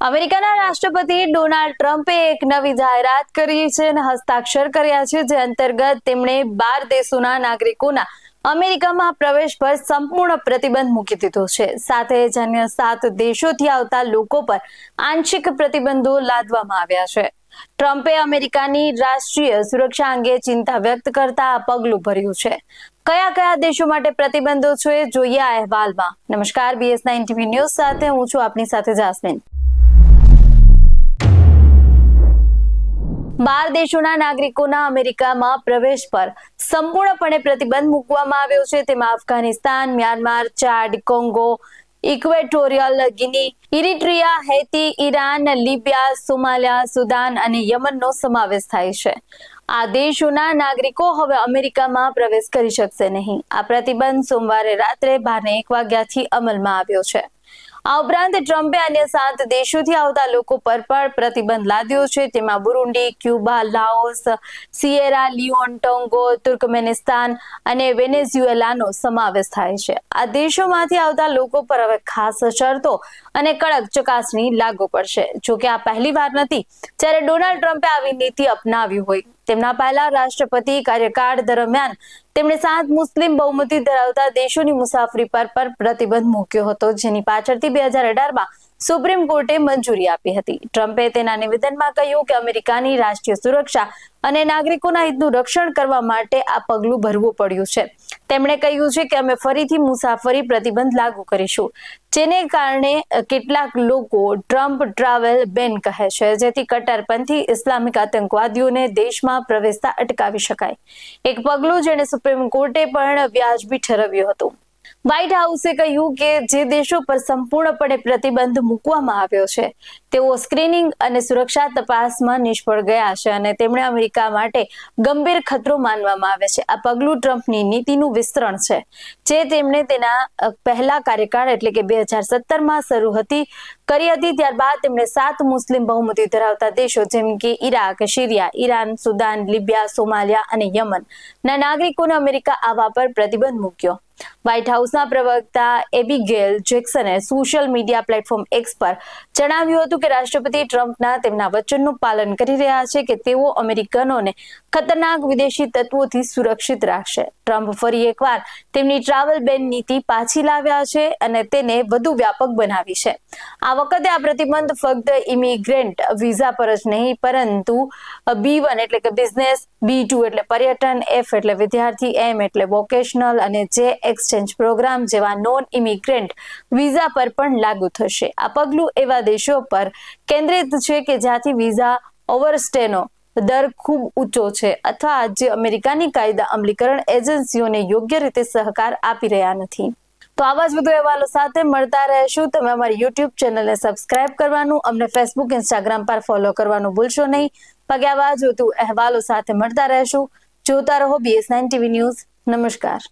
અમેરિકાના રાષ્ટ્રપતિ ડોનાલ્ડ ટ્રમ્પે એક નવી જાહેરાત કરી છે અને હસ્તાક્ષર કર્યા છે, જે અંતર્ગત તેમણે બાર દેશોના નાગરિકોના અમેરિકામાં પ્રવેશ પર સંપૂર્ણ પ્રતિબંધ મૂકી દીધો છે. સાથે જ અન્ય સાત દેશોથી આવતા લોકો પર આંશિક પ્રતિબંધો લાદવામાં આવ્યા છે. ટ્રમ્પે અમેરિકાની રાષ્ટ્રીય સુરક્ષા અંગે ચિંતા વ્યક્ત કરતા આ પગલું ભર્યું છે. કયા કયા દેશો માટે પ્રતિબંધો છે, જોઈએ આ અહેવાલમાં. નમસ્કાર બીએસ નાઇન ટીવી ન્યૂઝ સાથે હું છું આપની સાથે જાસ્મીન. બાર દેશોના નાગરિકોના અમેરિકામાં પ્રવેશ પર સંપૂર્ણપણે પ્રતિબંધ મૂકવામાં આવ્યો છે. તેમાં Afghanistan, Myanmar, Chad, Congo, Equatorial, Guinea, Eritrea, Haiti, Iran, Libya, Somalia, Sudan અને યમનનો સમાવેશ થાય છે. આ દેશોના નાગરિકો હવે અમેરિકામાં પ્રવેશ કરી શકશે નહીં. આ પ્રતિબંધ સોમવારે રાત્રે બારને એક વાગ્યાથી અમલમાં આવ્યો છે. આ ઉપરાંત ટ્રમ્પે અન્ય સાત દેશોથી આવતા લોકો પર પણ પ્રતિબંધ લાદ્યો છે. તેમાં Burundi, Cuba, Laos, Sierra, Leone, Togo, Turkmenistan અને વેનેઝ્યુએલાનો સમાવેશ થાય છે. આ દેશોમાંથી આવતા લોકો પર હવે ખાસ શરતો અને કડક ચકાસણી લાગુ પડશે. જોકે આ પહેલી વાર નથી, જ્યારે ડોનાલ્ડ ટ્રમ્પે આવી નીતિ અપનાવી હોય. તેમના પહેલા રાષ્ટ્રપતિ કાર્યકાળ દરમિયાન તેમણે સાત મુસ્લિમ બહુમતી ધરાવતા દેશોની મુસાફરી પર પર પ્રતિબંધ મૂક્યો હતો, જેની પાછળથી બે હજાર અઢારમાં સુપ્રીમ કોર્ટે મંજૂરી આપી હતી. ટ્રમ્પે તેના નિવેદનમાં કહ્યું કે અમેરિકાની રાષ્ટ્રીય સુરક્ષા અને નાગરિકોના હિતનું રક્ષણ કરવા માટે આ પગલું ભરવું પડ્યું છે. તેમણે કહ્યું છે કે અમે ફરીથી મુસાફરી પ્રતિબંધ લાગુ કરીશું, જેને કારણે કેટલાક લોકો ટ્રમ્પ ટ્રાવેલ બેન કહે છે, જેથી કટ્ટરપંથી ઇસ્લામિક આતંકવાદીઓને દેશમાં પ્રવેશતા અટકાવી શકાય. એક પગલું જેને સુપ્રીમ કોર્ટે પણ વ્યાજબી ઠરવ્યું હતું. વ્હાઇટ હાઉસે કહ્યું કે જે દેશો પર સંપૂર્ણપણે પ્રતિબંધ મૂકવામાં આવ્યો છે, તેઓ સ્ક્રીનિંગ અને સુરક્ષા તપાસમાં નિષ્ફળ ગયા છે અને તેમણે અમેરિકા માટે ગંભીર ખતરો માનવામાં આવે છે. આ પગલું ટ્રમ્પની નીતિનું વિસ્તરણ છે, જે તેમણે તેના પહેલા કાર્યકાળ એટલે કે બે હજાર સત્તરમાં શરૂ હતી, કરી હતી, ત્યારબાદ તેમણે સાત મુસ્લિમ બહુમતી ધરાવતા દેશો જેમ કે Iraq, Syria, Iran, Sudan, Libya, Somalia અને યમન, ના નાગરિકોને અમેરિકા આવવા પર પ્રતિબંધ મૂક્યો. વ્હાઇટ હાઉસના પ્રવક્તા એબિગેલ જેક્સને સોશિયલ મીડિયા પ્લેટફોર્મ એક્સ પર જણાવ્યું હતું કે રાષ્ટ્રપતિ ટ્રમ્પના તેમના વચનનું પાલન કરી રહ્યા છે કે તેઓ અમેરિકનોને ખતરનાક વિદેશી તત્વોથી સુરક્ષિત રાખશે. ટ્રમ્પ ફરી એકવાર તેમની ટ્રાવેલ બેન નીતિ પાછી લાવ્યા છે અને તેને વધુ વ્યાપક બનાવી છે. આ વખતે આ પ્રતિબંધ ફક્ત ઇમિગ્રેન્ટ વિઝા પર જ નહીં, પરંતુ બી વન એટલે કે બિઝનેસ બી ટુ એટલે પર્યટન એફ એટલે વિદ્યાર્થી એમ એટલે વોકેશનલ અને જે એક્સચેન્જ પ્રોગ્રામ જેવા નોન ઇમિગ્રન્ટ વિઝા પર પણ લાગુ થશે. આ પગલું એવા દેશો પર કેન્દ્રિત છે કે જ્યાંથી વિઝા ઓવરસ્ટેનો દર ખૂબ ઊંચો છે અથવા જે અમેરિકાની કાયદા અમલીકરણ એજન્સીઓને યોગ્ય રીતે સહકાર આપી રહ્યા નથી. તો આવા જ વધુ અહેવાલો સાથે મળતા રહેશું. તમે અમારી યુટ્યુબ ચેનલને સબસ્ક્રાઇબ કરવાનું, અમને ફેસબુક ઇન્સ્ટાગ્રામ પર ફોલો કરવાનું ભૂલશો નહીં. પગે આવા જોતું અહેવાલો સાથે મળતા રહેશું. જોતા રહો બીએસ નાઇન ટીવી ન્યૂઝ નમસ્કાર.